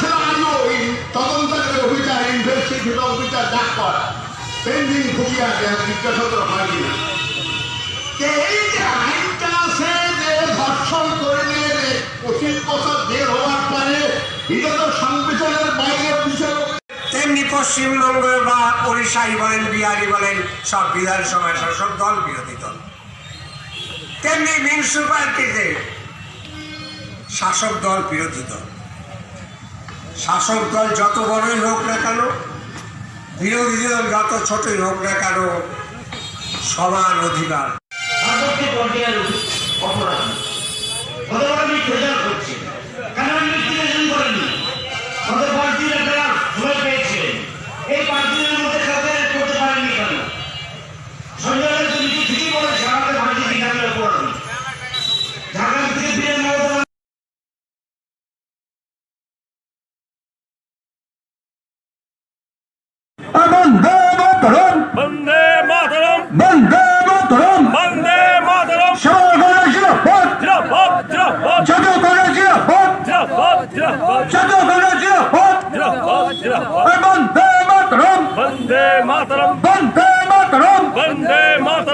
ছিল ওই ইনভেস্টিগেশন জিজ্ঞাসা হয়নি। না এই যে আইনটা আছে যে ধর্ষণ করে নিয়ে পঁচিশ বছর বের হওয়ার পরে এটা তো সংবিধানের বাইরের বিষয় তেমনি পশ্চিমবঙ্গ বা ওড়িশাই বলেন বিহারি বলেন, সব বিধানসভায় শাসক দল, বিরোধী দল। তেমনি মিউনিসিপালিটিতে শাসক দল, বিরোধী দল। শাসক দল যত বড়ই হোক না কেন, বিরোধী দল যত ছোটই হোক না কেন সমান অধিকার? অপরাধী। মাতরম। বন্দে মাতরম। বন্দে মাতরম। বন্দে মাতরম। সবাই করে জিরাফত জিরাফত জিরাফত যত করে জিরাফত জিরাফত জিরাফত যত করে জিরাফত জিরাফত জিরাফত বন্দে মাতরম। বন্দে মাতরম। বন্দে মাতরম। বন্দে মাতরম।